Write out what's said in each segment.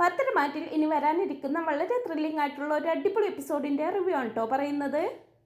പത്തരമാറ്റിൽ ഇനി വരാനിരിക്കുന്ന വളരെ ത്രില്ലിംഗ് ആയിട്ടുള്ള ഒരു അടിപൊളി എപ്പിസോഡിന്റെ റിവ്യൂ ആണ് കേട്ടോ പറയുന്നത്.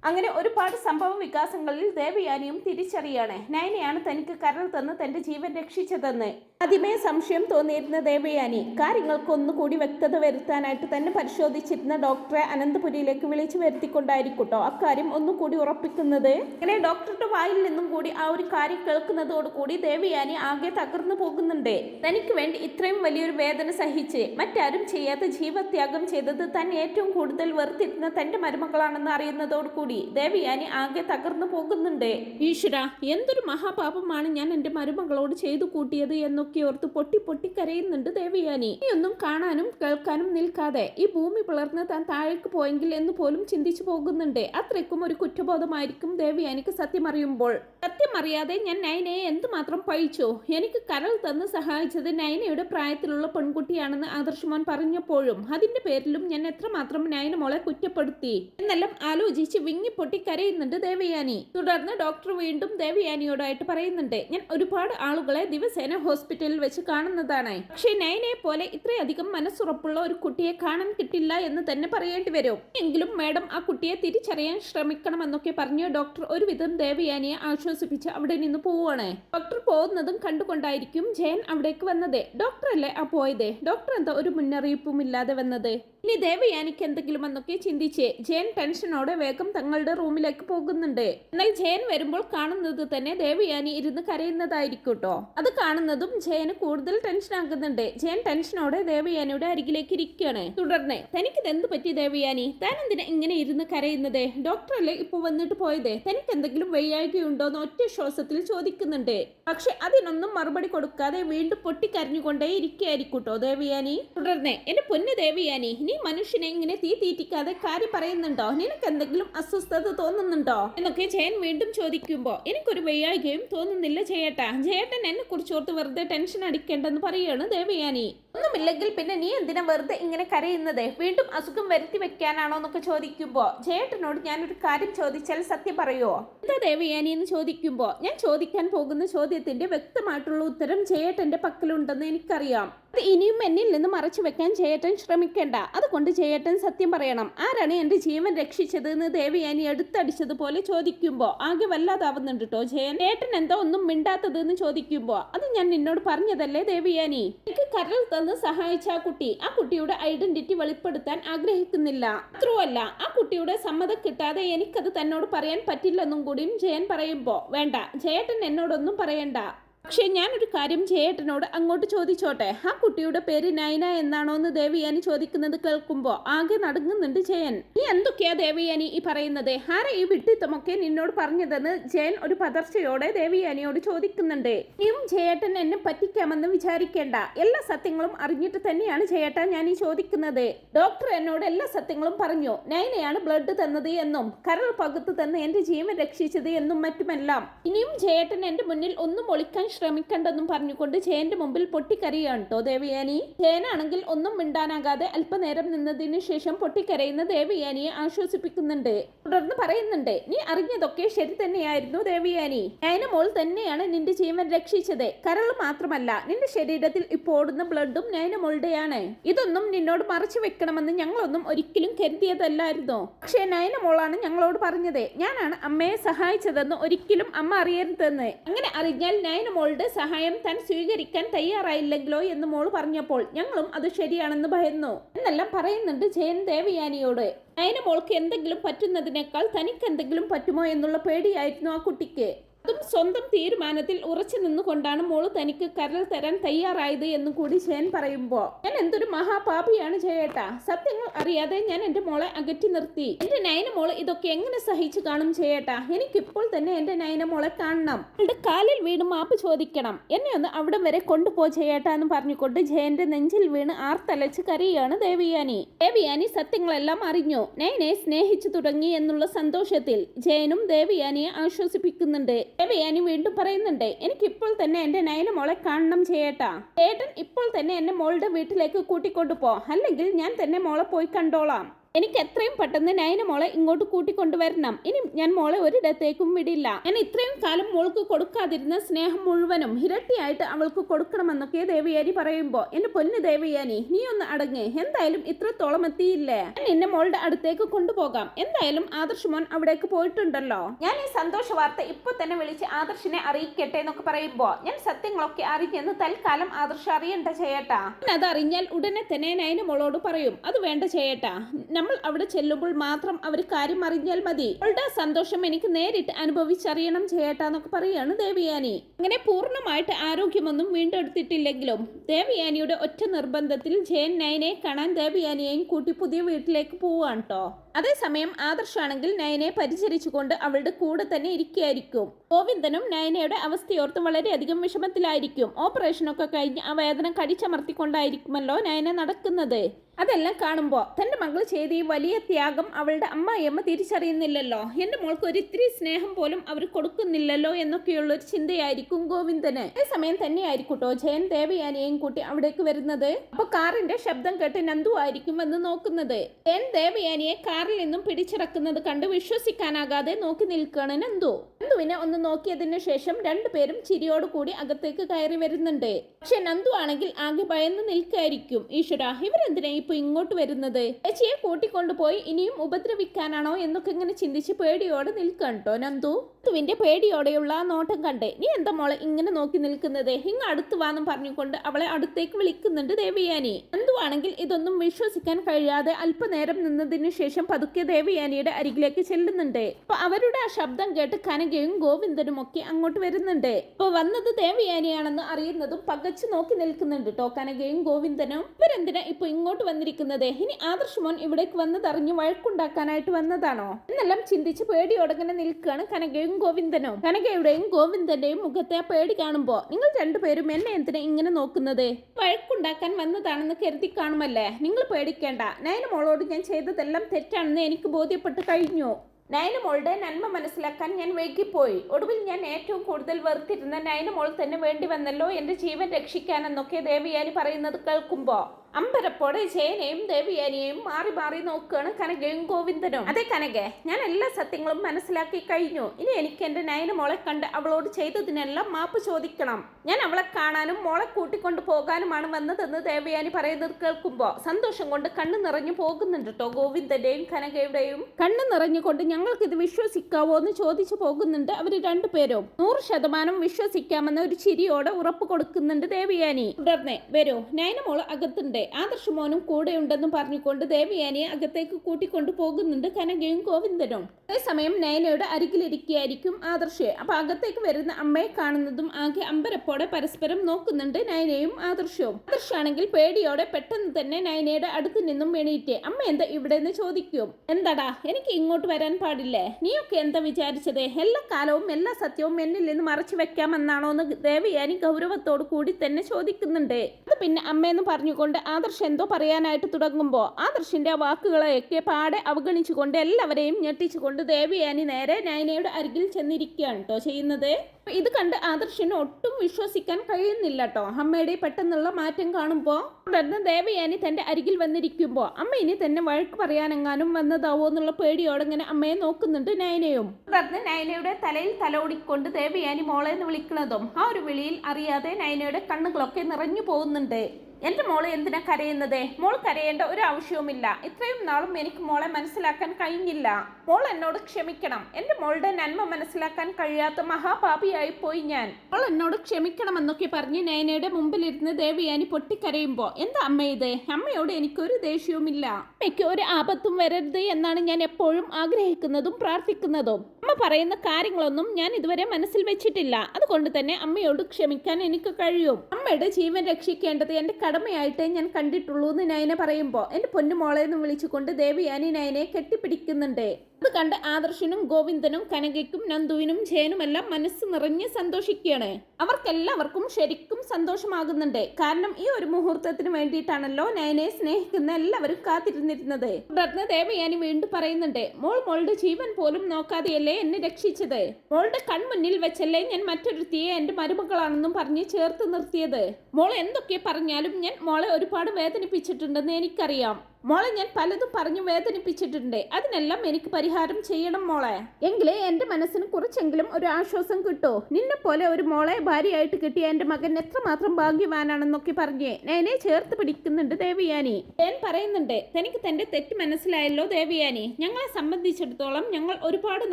അങ്ങനെ ഒരുപാട് സംഭവ വികാസങ്ങളിൽ ദേവയാനിയും തിരിച്ചറിയാണ്. നയനയാണ് തനിക്ക് കരൾ തന്ന് തന്റെ ജീവൻ രക്ഷിച്ചതെന്ന്. ആദ്യമേ സംശയം തോന്നിയിരുന്ന ദേവയാനി കാര്യങ്ങൾക്ക് ഒന്നുകൂടി വ്യക്തത വരുത്താനായിട്ട് തന്നെ പരിശോധിച്ചിരുന്ന ഡോക്ടറെ അനന്തപുരിയിലേക്ക് വിളിച്ചു വരുത്തിക്കൊണ്ടായിരിക്കട്ടോ അക്കാര്യം ഒന്നുകൂടി ഉറപ്പിക്കുന്നത്? അങ്ങനെ ഡോക്ടറുടെ വായിൽ നിന്നും കൂടി ആ ഒരു കാര്യം കേൾക്കുന്നതോടുകൂടി ദേവയാനി ആകെ തകർന്നു പോകുന്നുണ്ട്. തനിക്ക് വേണ്ടി ഇത്രയും വലിയൊരു വേദന സഹിച്ച് മറ്റാരും ചെയ്യാത്ത ജീവത്യാഗം ചെയ്തത് തന്നെ ഏറ്റവും കൂടുതൽ വെറുത്തിരുന്ന തന്റെ മരുമകളാണെന്ന് അറിയുന്നതോടുകൂടി ദേവയാനി ആകെ തകർന്നു പോകുന്നുണ്ട്. ഈശ്വര എന്തൊരു മഹാപാപമാണ് ഞാൻ എന്റെ മരുമകളോട് ചെയ്തു കൂട്ടിയത് എന്നൊക്കെ ഓർത്ത് പൊട്ടി പൊട്ടി കരയുന്നുണ്ട് ദേവയാനി. ഒന്നും കാണാനും കേൾക്കാനും നിൽക്കാതെ ഈ ഭൂമി പിളർന്ന് താൻ താഴേക്ക് പോയെങ്കിൽ എന്ന് പോലും ചിന്തിച്ചു പോകുന്നുണ്ട്. അത്രയ്ക്കും ഒരു കുറ്റബോധമായിരിക്കും ദേവയാനിക്ക് സത്യം അറിയുമ്പോൾ. സത്യം അറിയാതെ ഞാൻ നയനയെ എന്തുമാത്രം പഴിച്ചു? എനിക്ക് കരൾ തന്ന് സഹായിച്ചത് നയനയുടെ പ്രായത്തിലുള്ള പെൺകുട്ടിയാണെന്ന് ആദർശമോൻ പറഞ്ഞപ്പോഴും അതിന്റെ പേരിലും ഞാൻ എത്രമാത്രം നൈന മോളെ കുറ്റപ്പെടുത്തി? എന്നെല്ലാം ആലോചിച്ച് വിങ്ങിപ്പൊട്ടി കരയുന്നുണ്ട് ദേവയാനി. തുടർന്ന് ഡോക്ടർ വീണ്ടും ദേവയാനിയോടായിട്ട് പറയുന്നുണ്ട് ഞാൻ ഒരുപാട് ആളുകളെ ദിവസേന ഹോസ്പിറ്റലിൽ വെച്ച് കാണുന്നതാണ്. പക്ഷേ നയനയെ പോലെ ഇത്രയധികം മനസ്സുറപ്പുള്ള ഒരു കുട്ടിയെ കാണാൻ കിട്ടില്ല എന്ന് തന്നെ പറയേണ്ടി വരും. എങ്കിലും മാഡം ആ കുട്ടിയെ തിരിച്ചറിയാൻ ശ്രമിക്കണമെന്നൊക്കെ പറഞ്ഞു ഡോക്ടർ ഒരുവിധം ദേവയാനിയെ ആശ്വസിപ്പിച്ച് അവിടെ നിന്ന് പോവുകയാണ്. ഡോക്ടർ പോകുന്നതും കണ്ടുകൊണ്ടായിരിക്കും ജയൻ അവിടേക്ക് വന്നത്. ഡോക്ടർ അല്ലേ ആ പോയത്? ഡോക്ടർ എന്താ ഒരു മുന്നറിയിപ്പും ഇല്ലാതെ വന്നത്? ഇനി ദേവയാനിക്ക് എന്തെങ്കിലും എന്നൊക്കെ ചിന്തിച്ച് ജയൻ ടെൻഷനോടെ വേഗം തങ്ങളുടെ റൂമിലേക്ക് പോകുന്നുണ്ട്. എന്നാൽ ജയൻ വരുമ്പോൾ കാണുന്നത് തന്നെ ദേവയാനി ഇരുന്ന് കരയുന്നതായിരിക്കും കേട്ടോ അത് കാണുന്നതും ജയന് കൂടുതൽ ടെൻഷൻ ആകുന്നുണ്ട്. ജയൻ ടെൻഷനോടെ ദേവയാനിയുടെ അരികിലേക്ക് ഇരിക്കുകയാണ്. തുടർന്ന് തനിക്കിത് എന്ത് പറ്റി ദേവയാനി താൻ എന്തിനാ ഇങ്ങനെ ഇരുന്ന് കരയുന്നത്? ഡോക്ടറല്ലേ ഇപ്പൊ വന്നിട്ട് പോയത്? തനിക്ക് എന്തെങ്കിലും വയ്യാഴ്കയുണ്ടോ എന്ന് ഒറ്റ ശ്വാസത്തിൽ ചോദിക്കുന്നുണ്ട്. പക്ഷെ അതിനൊന്നും മറുപടി കൊടുക്കാതെ വീണ്ടും പൊട്ടിക്കരഞ്ഞുകൊണ്ടേ ഇരിക്കുകയായിരിക്കും കേട്ടോ ദേവയാനി തുടർന്ന് എന്റെ പൊന്ന് ദേവയാനി നീ മനുഷ്യനെ ഇങ്ങനെ തീ തീറ്റിക്കാതെ കാര്യം പറയുന്നുണ്ടോ? നിനക്ക് എന്തെങ്കിലും അസ്വസ്ഥത തോന്നുന്നുണ്ടോ? എന്നൊക്കെ ജയൻ വീണ്ടും ചോദിക്കുമ്പോ എനിക്കൊരു വയ്യായികയും തോന്നുന്നില്ല ജയേട്ടാ. ജയേട്ടൻ എന്നെ കുറിച്ചോർത്ത് വെറുതെ ടെൻഷൻ അടിക്കേണ്ടെന്ന് പറയാണ് ദേവയാനി. ഒന്നുമില്ലെങ്കിൽ പിന്നെ നീ എന്തിനാ വെറുതെ ഇങ്ങനെ കരയുന്നത്? വീണ്ടും അസുഖം വരുത്തി വെക്കാനാണോ? എന്നൊക്കെ ചോദിക്കുമ്പോ ജയേട്ടനോട് ഞാനൊരു കാര്യം ചോദിച്ചാൽ സത്യം പറയുമോ എന്താ ദേവയാനി എന്ന് ചോദിക്കുമ്പോ ഞാൻ ചോദിക്കാൻ പോകുന്ന ചോദ്യത്തിന്റെ വ്യക്തമായിട്ടുള്ള ഉത്തരം ജയേട്ടന്റെ പക്കലുണ്ടെന്ന് എനിക്കറിയാം. അത് ഇനിയും എന്നിൽ നിന്ന് മറച്ചു വെക്കാൻ ചേട്ടൻ ശ്രമിക്കേണ്ട. അതുകൊണ്ട് ചേട്ടൻ സത്യം പറയണം. ആരാണ് എന്റെ ജീവൻ രക്ഷിച്ചത് എന്ന് ദേവയാനി എടുത്തടിച്ചതുപോലെ ചോദിക്കുമ്പോ ആകെ വല്ലാതാവുന്നുണ്ട് കേട്ടോ ജയൻ. ചേട്ടൻ എന്തോ ഒന്നും മിണ്ടാത്തത് എന്ന് ചോദിക്കുമ്പോ അത് ഞാൻ നിന്നോട് പറഞ്ഞതല്ലേ ദേവയാനി എനിക്ക് കരൽ തന്ന് സഹായിച്ച ആ കുട്ടി ആ കുട്ടിയുടെ ഐഡന്റിറ്റി വെളിപ്പെടുത്താൻ ആഗ്രഹിക്കുന്നില്ല. അത്രയുമല്ല ആ കുട്ടിയുടെ സമ്മതം കിട്ടാതെ എനിക്കത് തന്നോട് പറയാൻ പറ്റില്ലെന്നും കൂടിയും ജയൻ പറയുമ്പോ വേണ്ട ജയേട്ടൻ എന്നോടൊന്നും പറയണ്ട. പക്ഷേ ഞാനൊരു കാര്യം ജയേട്ടനോട് അങ്ങോട്ട് ചോദിച്ചോട്ടെ? ആ കുട്ടിയുടെ പേര് നൈന എന്നാണോ എന്ന് ദേവിയാനി ചോദിക്കുന്നത് കേൾക്കുമ്പോൾ ആകെ നടങ്ങുന്നുണ്ട് ജയൻ. നീ എന്തൊക്കെയാ ദേവിയാനി ഈ പറയുന്നത്? ആരെ ഈ വിട്ടിത്തമൊക്കെ നിന്നോട് പറഞ്ഞതെന്ന് ജയൻ ഒരു പതർച്ചയോടെ ദേവിയാനിയോട് ചോദിക്കുന്നുണ്ട്. നീയും ജയേട്ടൻ എന്നെ പറ്റിക്കാമെന്ന് വിചാരിക്കേണ്ട. എല്ലാ സത്യങ്ങളും അറിഞ്ഞിട്ട് തന്നെയാണ് ജയേട്ട ഞാൻ ഈ ചോദിക്കുന്നത്. ഡോക്ടർ എന്നോട് എല്ലാ സത്യങ്ങളും പറഞ്ഞു. നൈനയാണ് ബ്ലഡ് തന്നത് എന്നും കരൾ പകുത്ത് തന്ന് എന്റെ ജീവൻ രക്ഷിച്ചത് എന്നും മറ്റുമെല്ലാം. ഇനിയും ജയേട്ടൻ എന്റെ മുന്നിൽ ഒന്നും ഒളിക്കാൻ ശ്രമിക്കണ്ടെന്നും പറഞ്ഞുകൊണ്ട് ജയന്റെ മുമ്പിൽ പൊട്ടിക്കരയാണ് കേട്ടോ ദേവയാനി. ജയനാണെങ്കിൽ ഒന്നും മിണ്ടാനാകാതെ അല്പനേരം നിന്നതിന് ശേഷം പൊട്ടിക്കരയുന്ന ദേവയാനിയെ ആശ്വസിപ്പിക്കുന്നുണ്ട്. തുടർന്ന് പറയുന്നുണ്ട് നീ അറിഞ്ഞതൊക്കെ ശരി തന്നെയായിരുന്നു ദേവിയാനി. നയന മോൾ തന്നെയാണ് നിന്റെ ജീവൻ രക്ഷിച്ചത്. കരൾ മാത്രമല്ല നിന്റെ ശരീരത്തിൽ ഇപ്പോൾ ഓടുന്ന ബ്ലഡും നയന മോളുടെയാണ്. ഇതൊന്നും നിന്നോട് മറച്ചു വെക്കണമെന്ന് ഞങ്ങളൊന്നും ഒരിക്കലും കരുതിയതല്ലായിരുന്നു? പക്ഷേ നയന മോളാണ് ഞങ്ങളോട് പറഞ്ഞത്. ഞാനാണ് അമ്മയെ സഹായിച്ചതെന്ന് ഒരിക്കലും അമ്മ അറിയരുതെന്ന്. അങ്ങനെ അറിഞ്ഞാൽ നയന മോളുടെ സഹായം താൻ സ്വീകരിക്കാൻ തയ്യാറായില്ലെങ്കിലോ എന്ന് മോൾ പറഞ്ഞപ്പോൾ ഞങ്ങളും അത് ശരിയാണെന്ന് ഭയന്നു. എന്നെല്ലാം പറയുന്നുണ്ട് ജയൻ ദേവയാനിയോട്. നയന മോൾക്ക് എന്തെങ്കിലും പറ്റുന്നതിനേക്കാൾ തനിക്ക് എന്തെങ്കിലും പറ്റുമോ എന്നുള്ള പേടിയായിരുന്നു ആ കുട്ടിക്ക്. അതും സ്വന്തം തീരുമാനത്തിൽ ഉറച്ചു നിന്നുകൊണ്ടാണ് മോൾ തനിക്ക് കരൽ തരാൻ തയ്യാറായത് എന്ന് കൂടി ജയൻ പറയുമ്പോൾ ഞാൻ എന്തൊരു മഹാപാപിയാണ് ജയേട്ടാ. സത്യങ്ങൾ അറിയാതെ ഞാൻ എന്റെ മോളെ അകറ്റി നിർത്തി. എന്റെ നയന മോൾ ഇതൊക്കെ എങ്ങനെ സഹിച്ചു കാണും ജയേട്ടാ? എനിക്കിപ്പോൾ തന്നെ എന്റെ നയന മോളെ കാണണം. അവളുടെ കാലിൽ വീണ് മാപ്പ് ചോദിക്കണം. എന്നെ ഒന്ന് അവിടം വരെ കൊണ്ടുപോ ജയേട്ടാ എന്ന് പറഞ്ഞുകൊണ്ട് ജയന്റെ നെഞ്ചിൽ വീണ് ആർത്തലച്ച് കരയാണ് ദേവിയാനി. ദേവിയാനി സത്യങ്ങളെല്ലാം അറിഞ്ഞു. നയനെ സ്നേഹിച്ചു തുടങ്ങി എന്നുള്ള സന്തോഷത്തിൽ ജയനും ദേവിയാനിയെ ആശ്വസിപ്പിക്കുന്നുണ്ട്. ദേവയാനി വീണ്ടും പറയുന്നുണ്ട്. എനിക്ക് ഇപ്പോൾ തന്നെ എന്റെ നയന മോളെ കാണണം ചെയ്യട്ടാ ഏട്ടൻ ഇപ്പോൾ തന്നെ എന്നെ മോളുടെ വീട്ടിലേക്ക് കൂട്ടിക്കൊണ്ടു പോ അല്ലെങ്കിൽ ഞാൻ തന്നെ മോളെ പോയി കണ്ടോളാം. എനിക്ക് എത്രയും പെട്ടെന്ന് നയന മോളെ ഇങ്ങോട്ട് കൂട്ടിക്കൊണ്ടുവരണം. ഇനി ഞാൻ മോളെ ഒരിടത്തേക്കും വിടില്ല. ഞാൻ ഇത്രയും കാലം മോൾക്ക് കൊടുക്കാതിരുന്ന സ്നേഹം മുഴുവനും ഇരട്ടിയായിട്ട് അവൾക്ക് കൊടുക്കണമെന്നൊക്കെ ദേവയാനി പറയുമ്പോ എന്റെ പൊന്നു ദേവയാനി നീ ഒന്ന് അടങ്ങ്. എന്തായാലും ഇത്രത്തോളം എത്തിയില്ലേ? ഞാൻ നിന്നെ മോളുടെ അടുത്തേക്ക് കൊണ്ടുപോകാം. എന്തായാലും ആദർശ് മോൻ അവിടേക്ക് പോയിട്ടുണ്ടല്ലോ. ഞാൻ ഈ സന്തോഷ വാർത്ത ഇപ്പൊ തന്നെ വിളിച്ച് ആദർശിനെ അറിയിക്കട്ടെ എന്നൊക്കെ പറയുമ്പോ ഞാൻ സത്യങ്ങളൊക്കെ അറിഞ്ഞെന്ന് തൽക്കാലം ആദർശ് അറിയണ്ട ചെയ്യട്ടാ അത് അറിഞ്ഞാൽ ഉടനെ തന്നെ നയന മോളോട് പറയും അത് വേണ്ട ചേട്ടാ. നമ്മൾ അവിടെ ചെല്ലുമ്പോൾ മാത്രം അവർ കാര്യം അറിഞ്ഞാൽ മതി. അവളുടെ സന്തോഷം എനിക്ക് നേരിട്ട് അനുഭവിച്ചറിയണം ചെയ്യട്ടെന്നൊക്കെ പറയാണ് ദേവയാനി. അങ്ങനെ പൂർണമായിട്ട് ആരോഗ്യമൊന്നും വീണ്ടെടുത്തിട്ടില്ലെങ്കിലും ദേവിയാനിയുടെ ഒറ്റ നിർബന്ധത്തിൽ ജയൻ നയനെ കാണാൻ ദേവയാനിയെയും കൂട്ടി പുതിയ വീട്ടിലേക്ക് പോവാണ് കേട്ടോ അതേസമയം ആദർശാണെങ്കിൽ നയനെ പരിചരിച്ചുകൊണ്ട് അവളുടെ കൂടെ തന്നെ ഇരിക്കുകയായിരിക്കും. ഗോവിന്ദനും നയനയുടെ അവസ്ഥയോർത്ത് വളരെയധികം വിഷമത്തിലായിരിക്കും. ഓപ്പറേഷനൊക്കെ കഴിഞ്ഞ് ആ വേദന കടിച്ചമർത്തിക്കൊണ്ടായിരിക്കുമല്ലോ നയന നടക്കുന്നത്. അതെല്ലാം കാണുമ്പോൾ തന്റെ മകൾ ചെയ്ത ഈ വലിയ ത്യാഗം അവളുടെ അമ്മായിയമ്മ തിരിച്ചറിയുന്നില്ലല്ലോ. എന്റെ മോൾക്ക് ഒരിത്തിരി സ്നേഹം പോലും അവർ കൊടുക്കുന്നില്ലല്ലോ എന്നൊക്കെയുള്ള ഒരു ചിന്തയായിരിക്കും ഗോവിന്ദന്. അതേസമയം തന്നെയായിരിക്കും കേട്ടോ ജയൻ ദേവയാനിയെയും കൂട്ടി അവിടേക്ക് വരുന്നത്. അപ്പോൾ കാറിന്റെ ശബ്ദം കേട്ട് നന്ദു ആയിരിക്കും എന്ന് നോക്കുന്നത്. ജയൻ ദേവയാനിയെ കാറിൽ നിന്നും പിടിച്ചിറക്കുന്നത് കണ്ട് വിശ്വസിക്കാനാകാതെ നോക്കി നിൽക്കുകയാണ് നന്ദു. നന്ദുവിനെ ഒന്ന് നോക്കിയതിനു ശേഷം രണ്ടുപേരും ചിരിയോട് കൂടി അകത്തേക്ക് കയറി വരുന്നുണ്ട്. പക്ഷെ നന്ദു ആണെങ്കിൽ ആകെ ഭയന്ന് നിൽക്കായിരിക്കും. ഈശ്വര ഇവരെന്തിനാ ഇപ്പൊ ഇങ്ങോട്ട് വരുന്നത്? ചേച്ചിയെ കൂട്ടിക്കൊണ്ടുപോയി ഇനിയും ഉപദ്രവിക്കാനാണോ എന്നൊക്കെ ഇങ്ങനെ ചിന്തിച്ച് പേടിയോടെ നിൽക്കണം കേട്ടോ നന്ദു. നന്ദുവിന്റെ പേടിയോടെയുള്ള ആ നോട്ടം കണ്ടേ നീ എന്താ മോളെ ഇങ്ങനെ നോക്കി നിൽക്കുന്നത്? ഇങ്ങ് അടുത്ത് വാന്നും പറഞ്ഞുകൊണ്ട് അവളെ അടുത്തേക്ക് വിളിക്കുന്നുണ്ട് ദേവയാനി. നന്ദു ആണെങ്കിൽ ഇതൊന്നും വിശ്വസിക്കാൻ കഴിയാതെ അല്പനേരം നിന്നതിന് ശേഷം പതുക്കെ ദേവയാനിയുടെ അരികിലേക്ക് ചെല്ലുന്നുണ്ട്. അപ്പൊ അവരുടെ ആ ശബ്ദം കേട്ട് കനകയും ഗോവിന്ദനും ഒക്കെ അങ്ങോട്ട് വരുന്നുണ്ട്. അപ്പൊ വന്നത് ദേവയാനിയാണെന്ന് അറിയുന്നതും പകച്ചു നോക്കി നിൽക്കുന്നുണ്ട് കേട്ടോ കനകയും ഗോവിന്ദനും. ഇവരെന്തിനാ ഇപ്പൊ ഇങ്ങോട്ട് വന്നിരിക്കുന്നത്. ഇനി ആദർശ് മോൻ ഇവിടേക്ക് വന്നതറിഞ്ഞ് വഴക്കുണ്ടാക്കാനായിട്ട് വന്നതാണോ? എന്നെല്ലാം ചിന്തിച്ച് പേടിയോടങ്ങനെ നിൽക്കുകയാണ് കനകയും ഗോവിന്ദനും. കനകയുടെയും ഗോവിന്ദന്റെയും മുഖത്തെ ആ പേടി കാണുമ്പോ നിങ്ങൾ രണ്ടുപേരും എന്നെ എന്തിനെ ഇങ്ങനെ നോക്കുന്നത്? വഴക്കുണ്ടാക്കാൻ വന്നതാണെന്ന് കരുതി കാണുമല്ലേ? നിങ്ങൾ പേടിക്കേണ്ട. നയന മോളോട് ഞാൻ ചെയ്തതെല്ലാം തെറ്റാണെന്ന് എനിക്ക് ബോധ്യപ്പെട്ട് കഴിഞ്ഞു. നയനമോളുടെ നന്മ മനസ്സിലാക്കാൻ ഞാൻ വൈകിപ്പോയി. ഒടുവിൽ ഞാൻ ഏറ്റവും കൂടുതൽ വെറുത്തിരുന്ന നയനമോൾ തന്നെ വേണ്ടി വന്നല്ലോ എന്റെ ജീവൻ രക്ഷിക്കാനെന്നൊക്കെ ദേവിയാനി പറയുന്നത് കേൾക്കുമ്പോ. അമ്പരപ്പോടെ ജയനെയും ദേവിയാനിയെയും മാറി മാറി നോക്കുകയാണ് കനകയും ഗോവിന്ദനും. അതെ കനകെ ഞാൻ എല്ലാ സത്യങ്ങളും മനസ്സിലാക്കി കഴിഞ്ഞു. ഇനി എനിക്ക് എന്റെ നയന മോളെ കണ്ട് അവളോട് ചെയ്തതിനെല്ലാം മാപ്പ് ചോദിക്കണം. ഞാൻ അവളെ കാണാനും മോളെ കൂട്ടിക്കൊണ്ട് പോകാനുമാണ് വന്നതെന്ന് ദേവയാനി പറയുന്നത് കേൾക്കുമ്പോ സന്തോഷം കൊണ്ട് കണ്ണു നിറഞ്ഞു പോകുന്നുണ്ട് കേട്ടോ ഗോവിന്ദന്റെയും കനകയുടെയും. കണ്ണു നിറഞ്ഞുകൊണ്ട് ഞങ്ങൾക്കിത് വിശ്വസിക്കാവോ എന്ന് ചോദിച്ചു പോകുന്നുണ്ട് അവർ രണ്ടുപേരും നൂറ് ശതമാനം വിശ്വസിക്കാമെന്ന ഒരു ചിരിയോടെ ഉറപ്പ് കൊടുക്കുന്നുണ്ട് ദേവിയാനി. തുടർന്ന് വരൂ നയനമോൾ അകത്തുണ്ട്. ആദർശ് കൂടെ ഉണ്ടെന്ന് പറഞ്ഞുകൊണ്ട് ദേവയാനിയെ അകത്തേക്ക് കൂട്ടിക്കൊണ്ടു പോകുന്നുണ്ട് കനകയും ഗോവിന്ദനും. അതേസമയം നയനയുടെ അരികിലിരിക്കുകയായിരിക്കും ആദർശ്. അപ്പൊ അകത്തേക്ക് വരുന്ന അമ്മയെ കാണുന്നതും ആകെ അമ്പരപ്പോടെ പരസ്പരം നോക്കുന്നുണ്ട് നയനയും ആദർശവും ആദർശാണെങ്കിൽ പേടിയോടെ പെട്ടെന്ന് തന്നെ നയനയുടെ അടുത്ത് നിന്നും എണീറ്റ് അമ്മ എന്താ ഇവിടെ നിന്ന് ചോദിക്കും? എന്താടാ? എനിക്ക് ഇങ്ങോട്ട് വരാൻ പാടില്ലേ? നീയൊക്കെ എന്താ വിചാരിച്ചത്? എല്ലാ കാലവും എല്ലാ സത്യവും എന്നിൽ നിന്ന് മറച്ചു വെക്കാമെന്നാണോ എന്ന് ദേവയാനി ഗൗരവത്തോടു കൂടി തന്നെ ചോദിക്കുന്നുണ്ട്. അത് പിന്നെ അമ്മയെന്ന് പറഞ്ഞുകൊണ്ട് ആദർശ് എന്തോ പറയാനായിട്ട് തുടങ്ങുമ്പോൾ ആദർശിന്റെ വാക്കുകളെയൊക്കെ പാടെ അവഗണിച്ചുകൊണ്ട് എല്ലാവരെയും ഞെട്ടിച്ചുകൊണ്ട് ദേവിയാനി നേരെ നയനയുടെ അരികിൽ ചെന്നിരിക്കുകയാണ് കേട്ടോ ചെയ്യുന്നത്. ഇത് കണ്ട് ആദർശിന് ഒട്ടും വിശ്വസിക്കാൻ കഴിയുന്നില്ല കേട്ടോ അമ്മയുടെ പെട്ടെന്നുള്ള മാറ്റം കാണുമ്പോൾ തുടർന്ന് ദേവയാനി തന്റെ അരികിൽ വന്നിരിക്കുമ്പോൾ അമ്മ ഇനി തന്നെ വഴക്ക് പറയാനെങ്ങാനും വന്നതാവോ എന്നുള്ള പേടിയോടെ ഇങ്ങനെ അമ്മയെ നോക്കുന്നുണ്ട് നയനയും. തുടർന്ന് നയനയുടെ തലയിൽ തലോടിക്കൊണ്ട് ദേവയാനി മോളെ എന്ന് വിളിക്കുന്നതും ആ ഒരു വിളിയിൽ അറിയാതെ നയനയുടെ കണ്ണുകളൊക്കെ നിറഞ്ഞു പോകുന്നുണ്ട്. എന്റെ മോൾ എന്തിനാ കരയുന്നത്? മോൾ കരയേണ്ട ഒരു ആവശ്യവുമില്ല. ഇത്രയും നാളും എനിക്ക് മോളെ മനസ്സിലാക്കാൻ കഴിഞ്ഞില്ല. മോൾ എന്നോട് ക്ഷമിക്കണം. എന്റെ മോളുടെ നന്മ മനസ്സിലാക്കാൻ കഴിയാത്ത മഹാപാപിയായി പോയി ഞാൻ. മോൾ എന്നോട് ക്ഷമിക്കണമെന്നൊക്കെ പറഞ്ഞ് നയനയുടെ മുമ്പിലിരുന്ന് ദേവിയാനി പൊട്ടിക്കരയുമ്പോൾ എന്താ അമ്മ ഇത്? അമ്മയോട് എനിക്കൊരു ദേഷ്യവുമില്ല. അമ്മയ്ക്ക് ഒരു ആപത്തും വരരുത് എന്നാണ് ഞാൻ എപ്പോഴും ആഗ്രഹിക്കുന്നതും പ്രാർത്ഥിക്കുന്നതും. അമ്മ പറയുന്ന കാര്യങ്ങളൊന്നും ഞാൻ ഇതുവരെ മനസ്സിൽ വെച്ചിട്ടില്ല. അതുകൊണ്ട് തന്നെ അമ്മയോട് ക്ഷമിക്കാൻ എനിക്ക് കഴിയും. അമ്മയുടെ ജീവൻ രക്ഷിക്കേണ്ടത് എന്റെ കടമയായിട്ടേ ഞാൻ കണ്ടിട്ടുള്ളൂ എന്ന് നയന പറയുമ്പോൾ എന്റെ പൊന്നുമോളെ എന്ന് വിളിച്ചുകൊണ്ട് ദേവിയാനി നയനെ കെട്ടിപ്പിടിക്കുന്നുണ്ട്. അത് കണ്ട് ആദർശനും ഗോവിന്ദനും കനകയ്ക്കും നന്ദുവിനും ജയനുമെല്ലാം മനസ്സ് നിറഞ്ഞ് സന്തോഷിക്കുകയാണ്. അവർക്കെല്ലാവർക്കും ശരിക്കും സന്തോഷമാകുന്നുണ്ട്. കാരണം ഈ ഒരു മുഹൂർത്തത്തിന് വേണ്ടിയിട്ടാണല്ലോ നയനെ സ്നേഹിക്കുന്ന എല്ലാവരും കാത്തിരുന്നിരുന്നത്. തുടർന്ന് ദേവയാനി വീണ്ടും പറയുന്നുണ്ട് മോൾ മോളുടെ ജീവൻ പോലും നോക്കാതെയല്ലേ എന്നെ രക്ഷിച്ചത്? മോളുടെ കൺമുന്നിൽ വെച്ചല്ലേ ഞാൻ മറ്റൊരുത്തിയെ എന്റെ മരുമകളാണെന്നും പറഞ്ഞ് ചേർത്ത് നിർത്തിയത്? മോൾ എന്തൊക്കെ പറഞ്ഞാലും ഞാൻ മോളെ ഒരുപാട് വേദനിപ്പിച്ചിട്ടുണ്ടെന്ന് എനിക്കറിയാം. മോളെ ഞാൻ പലതും പറഞ്ഞു വേദനിപ്പിച്ചിട്ടുണ്ട്. അതിനെല്ലാം എനിക്ക് പരിഹാരം ചെയ്യണം മോളെ. എങ്കിലേ എന്റെ മനസ്സിന് കുറച്ചെങ്കിലും ഒരു ആശ്വാസം കിട്ടോ? നിന്നെ പോലെ ഒരു മോളെ ഭാര്യയായിട്ട് കിട്ടിയ എന്റെ മകൻ എത്രമാത്രം ഭാഗ്യവാനാണെന്നൊക്കെ പറഞ്ഞ്. നേനെ ചേർത്ത് പിടിക്കുന്നുണ്ട് ദേവിയാനി. ഞാൻ പറയുന്നുണ്ട് തനിക്ക് തന്റെ തെറ്റ് മനസ്സിലായല്ലോ ദേവിയാനി. ഞങ്ങളെ സംബന്ധിച്ചിടത്തോളം ഞങ്ങൾ ഒരുപാട്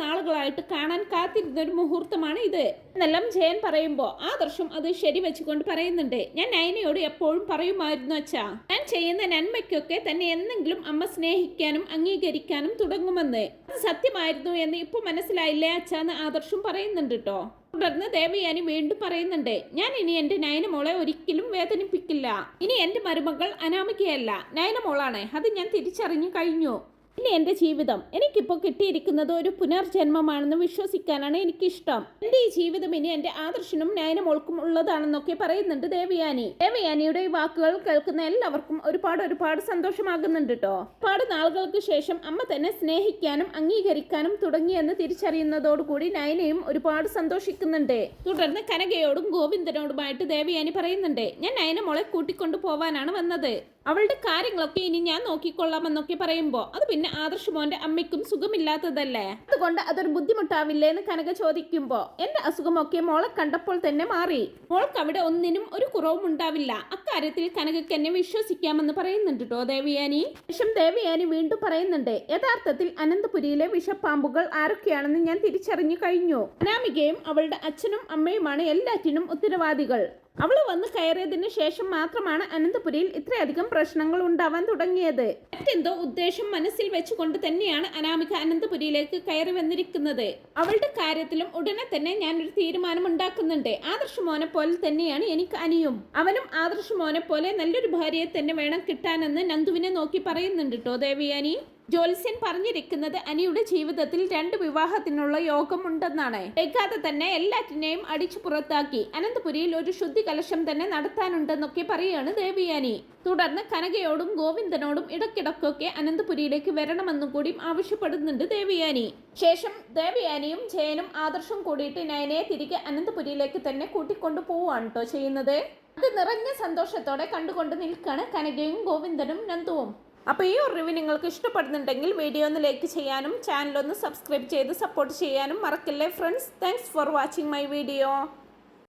നാളുകളായിട്ട് കാണാൻ കാത്തിരുന്ന ഒരു മുഹൂർത്തമാണ് ഇത്. എന്നെല്ലാം ജയൻ പറയുമ്പോൾ ആദർശം അത് ശരി വെച്ചുകൊണ്ട് പറയുന്നുണ്ട്. ഞാൻ നയനയോട് എപ്പോഴും പറയുമായിരുന്നു അച്ഛാ. ഞാൻ ചെയ്യുന്ന നന്മയ്ക്കൊക്കെ തന്നെ എന്നെങ്കിലും അമ്മ സ്നേഹിക്കാനും അംഗീകരിക്കാനും തുടങ്ങുമെന്ന്. അത് സത്യമായിരുന്നു എന്ന് ഇപ്പൊ മനസ്സിലായില്ലേ അച്ഛാന്ന് ആദർശം പറയുന്നുണ്ട് കേട്ടോ തുടർന്ന് ദേവയാനി വീണ്ടും പറയുന്നുണ്ട് ഞാൻ ഇനി എന്റെ നയനമോളെ ഒരിക്കലും വേദനിപ്പിക്കില്ല. ഇനി എന്റെ മരുമകൾ അനാമികയല്ല. നയനമോളാണ്. അത് ഞാൻ തിരിച്ചറിഞ്ഞു കഴിഞ്ഞു. ഇനി എന്റെ ജീവിതം. എനിക്കിപ്പോൾ കിട്ടിയിരിക്കുന്നത് ഒരു പുനർജന്മമാണെന്ന് വിശ്വസിക്കാനാണ് എനിക്കിഷ്ടം. എന്റെ ഈ ജീവിതം ഇനി എന്റെ ആദർശനും നയനമോൾക്കും ഉള്ളതാണെന്നൊക്കെ പറയുന്നുണ്ട് ദേവയാനി. ദേവയാനിയുടെ ഈ വാക്കുകൾ കേൾക്കുന്ന എല്ലാവർക്കും ഒരുപാട് ഒരുപാട് സന്തോഷമാകുന്നുണ്ട് കേട്ടോ ഒരുപാട് നാളുകൾക്ക് ശേഷം അമ്മ തന്നെ സ്നേഹിക്കാനും അംഗീകരിക്കാനും തുടങ്ങിയെന്ന് തിരിച്ചറിയുന്നതോടുകൂടി നയനയും ഒരുപാട് സന്തോഷിക്കുന്നുണ്ട്. തുടർന്ന് കനകയോടും ഗോവിന്ദനോടുമായിട്ട് ദേവയാനി പറയുന്നുണ്ട് ഞാൻ നയനമോളെ കൂട്ടിക്കൊണ്ടു പോവാനാണ് വന്നത്. അവളുടെ കാര്യങ്ങളൊക്കെ ഇനി ഞാൻ നോക്കിക്കൊള്ളാമെന്നൊക്കെ പറയുമ്പോ അത് പിന്നെ ആദർശ് മോന്റെ അമ്മയ്ക്കും സുഖമില്ലാത്തതല്ലേ? അതുകൊണ്ട് അതൊരു ബുദ്ധിമുട്ടാവില്ലേ എന്ന് കനക ചോദിക്കുമ്പോൾ എന്റെ അസുഖമൊക്കെ മോളെ കണ്ടപ്പോൾ തന്നെ മാറി. മോൾക്ക് അവിടെ ഒന്നിനും ഒരു കുറവും ഉണ്ടാവില്ല. അക്കാര്യത്തിൽ കനകയ്ക്ക് എന്നെ വിശ്വസിക്കാമെന്ന് പറയുന്നുണ്ട് കേട്ടോ ദേവിയാനി. ശേഷം ദേവിയാനി വീണ്ടും പറയുന്നുണ്ട് യഥാർത്ഥത്തിൽ അനന്തപുരിയിലെ വിഷപ്പാമ്പുകൾ ആരൊക്കെയാണെന്ന് ഞാൻ തിരിച്ചറിഞ്ഞു കഴിഞ്ഞു. അനാമികയും അവളുടെ അച്ഛനും അമ്മയുമാണ് എല്ലാറ്റിനും ഉത്തരവാദികൾ. അവൾ വന്ന് കയറിയതിനു ശേഷം മാത്രമാണ് അനന്തപുരിയിൽ ഇത്രയധികം പ്രശ്നങ്ങൾ ഉണ്ടാവാൻ തുടങ്ങിയത്. മറ്റെന്തോ ഉദ്ദേശം മനസ്സിൽ വെച്ചുകൊണ്ട് തന്നെയാണ് അനാമിക അനന്തപുരിയിലേക്ക് കയറി വന്നിരിക്കുന്നത്. അവളുടെ കാര്യത്തിലും ഉടനെ തന്നെ ഞാനൊരു തീരുമാനം ഉണ്ടാക്കുന്നുണ്ട്. ആദർശ മോനെ പോലെ തന്നെയാണ് എനിക്ക് അനിയും. അവനും ആദർശ മോനെ പോലെ നല്ലൊരു ഭാര്യയെ തന്നെ വേണം കിട്ടാനെന്ന് നന്ദുവിനെ നോക്കി പറയുന്നുണ്ട് കേട്ടോ ദേവിയാനി. ജ്യോത്സ്യൻ പറഞ്ഞിരിക്കുന്നത് അനിയുടെ ജീവിതത്തിൽ രണ്ട് വിവാഹത്തിനുള്ള യോഗമുണ്ടെന്നാണ്. വൈകാതെ തന്നെ എല്ലാറ്റിനെയും അടിച്ചു പുറത്താക്കി. അനന്തപുരിയിൽ ഒരു ശുദ്ധി കലശം തന്നെ നടത്താനുണ്ടെന്നൊക്കെ പറയുകയാണ് ദേവിയാനി. തുടർന്ന് കനകയോടും ഗോവിന്ദനോടും ഇടയ്ക്കിടയ്ക്കൊക്കെ അനന്തപുരിയിലേക്ക് വരണമെന്നും കൂടി ആവശ്യപ്പെടുന്നുണ്ട് ദേവിയാനി. ശേഷം ദേവിയാനിയും ജയനും ആദർശം കൂടിയിട്ട് നയനയെ തിരികെ അനന്തപുരിയിലേക്ക് തന്നെ കൂട്ടിക്കൊണ്ടു പോവുകയാണ് ചെയ്യുന്നത്. അത് നിറഞ്ഞ സന്തോഷത്തോടെ കണ്ടുകൊണ്ട് നിൽക്കാണ് കനകയും ഗോവിന്ദനും നന്ദുവും. അപ്പോൾ ഈ ഒരു റിവ്യൂ നിങ്ങൾക്ക് ഇഷ്ടപ്പെടുന്നുണ്ടെങ്കിൽ വീഡിയോ ഒന്ന് ലൈക്ക് ചെയ്യാനും ചാനലൊന്ന് സബ്സ്ക്രൈബ് ചെയ്ത് സപ്പോർട്ട് ചെയ്യാനും മറക്കില്ലേ friends thanks for watching my video